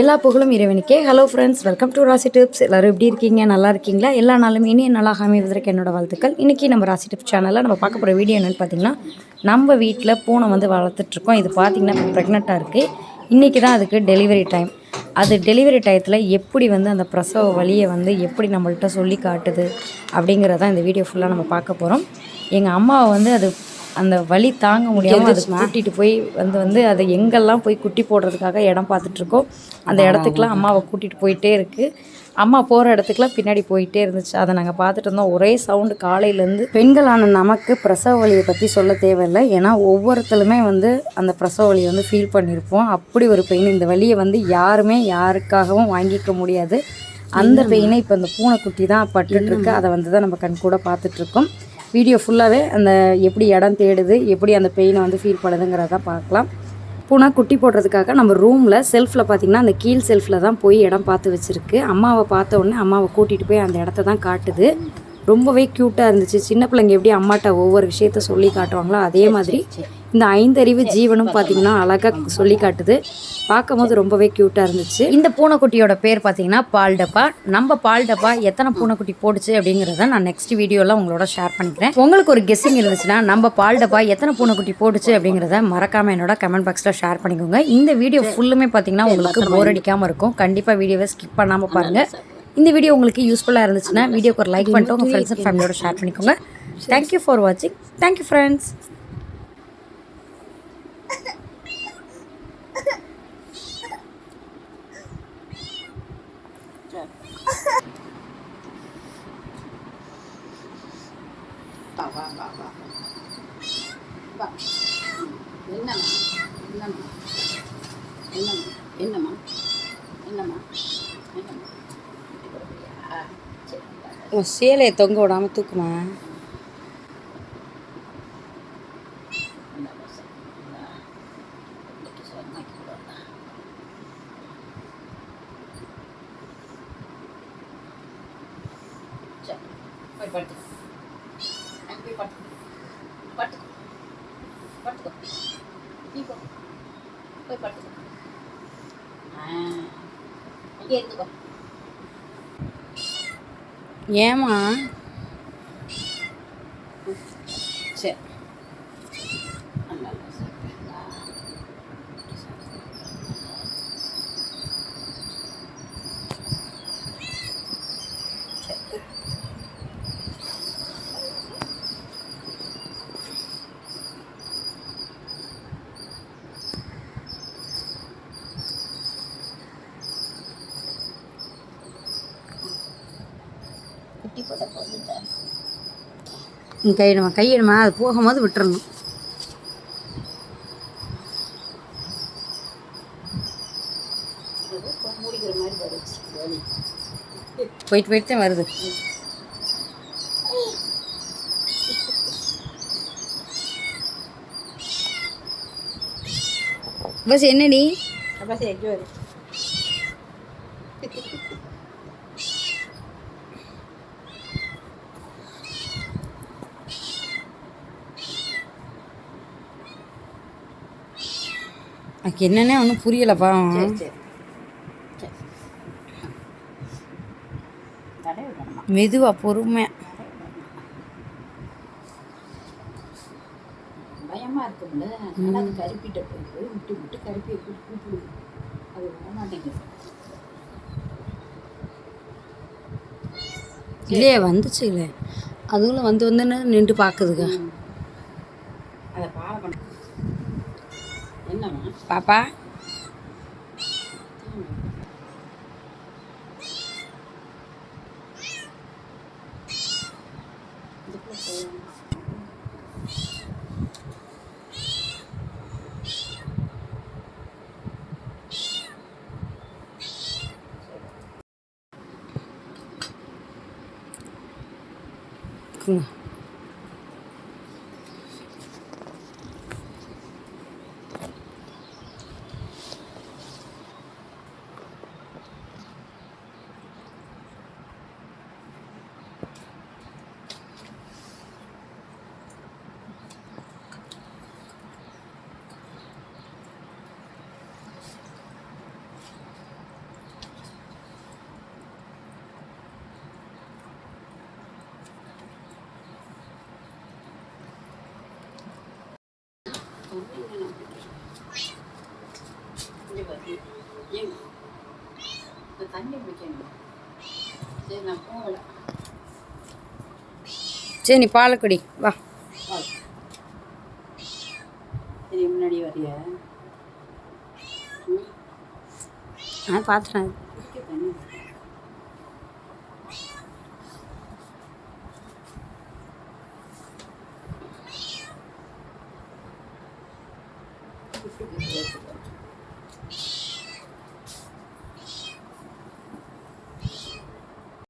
எல்லா புகழும் இறைவனுக்கே. Hello friends welcome to Rasi tips எல்லோரும் எப்படி இருக்கீங்க? நல்லா இருக்கீங்களா? எல்லா நாளும் இனி நல்லா அமைவதற்கு என்னோட வாழ்த்துக்கள். இன்றைக்கி நம்ம ராசி டிப்ஸ் சேனலில் நம்ம பார்க்க போகிற வீடியோ என்னென்னு பார்த்தீங்கன்னா நம்ம வீட்டில் பூனை வந்து வளர்த்துட்ருக்கோம் இது பார்த்திங்கன்னா ப்ரெக்னெண்ட்டாக இருக்குது இன்றைக்கி தான் அதுக்கு டெலிவரி டைம் அது டெலிவரி டயத்தில் எப்படி வந்து அந்த பிரசவ வழியை வந்து எப்படி நம்மள்கிட்ட சொல்லி காட்டுது அப்படிங்கிறதான் இந்த வீடியோ ஃபுல்லாக நம்ம பார்க்க போகிறோம் எங்கள் அம்மாவை வந்து அது அந்த வலி தாங்க முடியாமல் அது கூட்டிகிட்டு போய் வந்து வந்து அது எங்கெல்லாம் போய் குட்டி போடுறதுக்காக இடம் பார்த்துட்ருக்கோ அந்த இடத்துக்குலாம் அம்மாவை கூட்டிகிட்டு போயிட்டே இருக்குது அம்மா போகிற இடத்துக்குலாம் பின்னாடி போயிட்டே இருந்துச்சு. அதை நாங்கள் பார்த்துட்டு இருந்தோம். ஒரே சவுண்டு காலையிலேருந்து பெண்களான நமக்கு பிரசவ வலியை பற்றி சொல்ல தேவையில்லை. ஏன்னா ஒவ்வொருத்தருமே வந்து அந்த பிரசவ வலியை வந்து ஃபீல் பண்ணியிருப்போம். அப்படி ஒரு பெயின் இந்த வலியை வந்து யாருமே யாருக்காகவும் வாங்கிக்க முடியாது. அந்த பெயினை இப்போ இந்த பூனைக்குட்டி தான் பட்டுட்ருக்கு. அதை வந்து தான் நம்ம கண் கூட பார்த்துட்ருக்கோம். வீடியோ ஃபுல்லாகவே அந்த எப்படி இடம் தேடுது எப்படி அந்த பெயினை வந்து ஃபீல் பண்ணுதுங்கிறத பார்க்கலாம். பூனை குட்டி போடுறதுக்காக நம்ம ரூமில் செல்ஃபில் பார்த்திங்கன்னா அந்த கீழ் செல்ஃபில் தான் போய் இடம் பார்த்து வச்சுருக்கு. அம்மாவை பார்த்த உடனே அம்மாவை கூட்டிகிட்டு போய் அந்த இடத்த தான் காட்டுது. ரொம்பவே க்யூட்டாக இருந்துச்சு. சின்ன பிள்ளைங்க எப்படி அம்மாட்ட ஒவ்வொரு விஷயத்த சொல்லி காட்டுவாங்களோ அதே மாதிரி இந்த ஐந்தறிவு ஜீவனும் பார்த்தீங்கன்னா அழகாக சொல்லி காட்டுது. பார்க்கும்போது ரொம்பவே க்யூட்டாக இருந்துச்சு. இந்த பூனைக்குட்டியோட பேர் பார்த்தீங்கன்னா பால் டப்பா நம்ம பால் டப்பா எத்தனை பூனைக்குட்டி போடுச்சு அப்படிங்கிறத நான் நெக்ஸ்ட் வீடியோவில் உங்களோட ஷேர் பண்ணிக்கிறேன். உங்களுக்கு ஒரு கெஸ்ஸிங் இருந்துச்சுன்னா நம்ம பால் டப்பா எத்தனை பூனைக்குட்டி போடுச்சு அப்படிங்கிறத மறக்காமல் என்னோட கமெண்ட் பாக்ஸில் ஷேர் பண்ணிக்கோங்க. இந்த வீடியோ ஃபுல்லுமே பார்த்தீங்கன்னா உங்களுக்கு போர் அடிக்காமல் இருக்கும். கண்டிப்பாக வீடியோவை ஸ்கிப் பண்ணாமல் பாருங்கள் இந்த வீடியோ உங்களுக்கு யூஸ்ஃபுல்லாக இருந்துச்சுன்னா வீடியோக்கு ஒரு லைக் பண்ணிட்டு உங்கள் ஃப்ரெண்ட்ஸ் அண்ட் ஃபேமிலியோட ஷேர் பண்ணிக்கோங்க. தேங்க்யூ ஃபார் வாட்சிங் தேங்க்யூ ஃப்ரெண்ட்ஸ் வா வா வா. வா. வா என்னம்மா? என்னம்மா? என்னம்மா? என்னம்மா? என்னம்மா? என்னம்மா. சேலையை தொங்க விடாமல் தூக்குமா? இந்தா பஸ். இந்தா. இன்னைக்கு சொன்னாக்கி விடுறா. சரி, போய் படுத்துக்கோ. அங்க போய் படுத்துக்கோ. பட்டுக்கோ பட்டுக்கோ நீ போ. போய் பட்டுக்கோ ஆ, இங்கே இருந்துக்கோ ஏமா சரி நல்லா நல்லா சாப்பிட்டா குட்டி போட்ட கையிடுமா கையிடுமா அது போகும்போது விட்டுறணும். போயிட்டு போயிட்டு தான் வருது. பஸ் என்னடி? பஸ் எங்கே வருது எனக்கு என்னன்னே ஒன்றும் புரியலப்பா. மெதுவா பொறுமை. பயமா இருக்கும்ல. அதனால அது கருப்பிட்ட போய் விட்டு விட்டு கருப்பியை கூப்பிடுது அது வர மாட்டேங்குது இல்லையே வந்துச்சு இல்லை அதுக்குள்ள வந்து வந்து நின்று பார்க்குதுங்க. பாப்பா இதுக்குள்ள போகணும் இருக்குங்க ஏங்க இந்த தண்ணி குடிக்கணும் சரி நான் போகல. சரி நீ பாலை குடி. வா. சரி முன்னாடி வரியா? நான் பார்த்துட்டேன் தண்ணி குடிக்க.